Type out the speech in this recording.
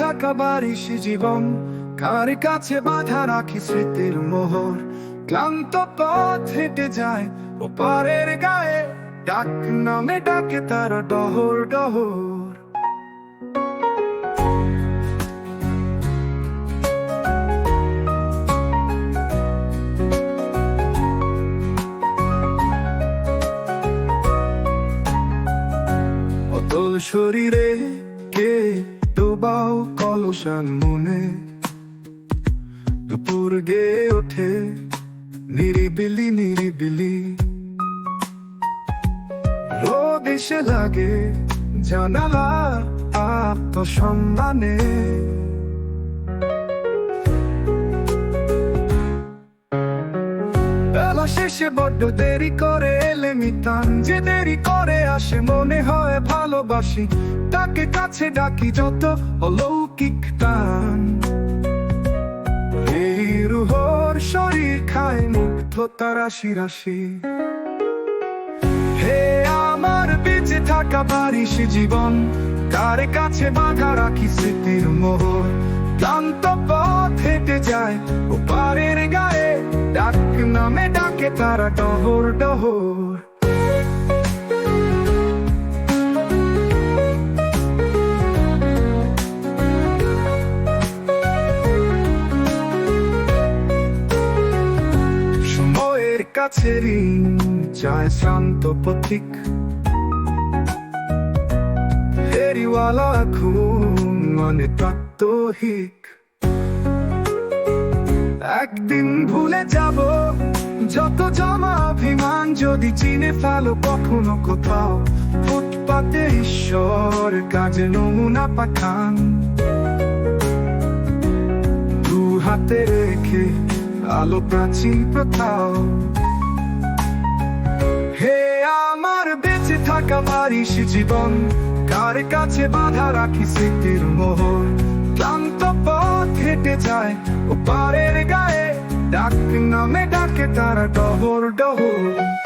থাকা বারিশ জীবন, কার কাছে বাধা রাখি স্মৃতির মোহর? ক্লান্ত পথ হেঁটে যায় ও পারের গায়ে, ডাক নামে ডাকে তার ডহর ডহর। অতল শরীরে কে ডোবাও কলসান মনে। দুপুর গে ওঠে নিরিবিলি নিরিবিলি। রোদ এসে লাগে জানালা আত্মসম্মানে শেষে বড্ড দেরি করে এলে মিতান। যে দেরি করে আসে, মনে হয় ভালোবাসি। তাকে কাছে ডাকি যত অলৌকিক টান। এই রুহর শরীর খায় মুগ্ধতা রাশি রাশি। হে আমার বেঁচে থাকা বারিশ জীবন কার কাছে বাধা রাখি স্মৃতির মোহর। ক্লান্ত পথ হেঁটে যায়, ও পারের গায়ে ডাক নামে ডাকে তারা ডহর ডহর। সময়ের কাছে ঋণ যায় শান্ত পথিক ফেরিওয়ালা খুন মানে প্রাত্যহিক। একদিন ভুলে যাব। যত জমা অভিমান যদি চিনে ফেলো, কখনো কোথাও ফুটপাতে ঈশ্বর কাজে নমুনা পাঠান। দু হাতে রেখে আলো প্রাচীন প্রথাও। হে আমার বেঁচে থাকা বারিশ জীবন, কার কাছে বাধা রাখি স্মৃতির মোহর? ক্লান্ত পথ হেঁটে যায় ও পারের গায়ে ডাক নামে ডাকে তারা ডহর ডহর।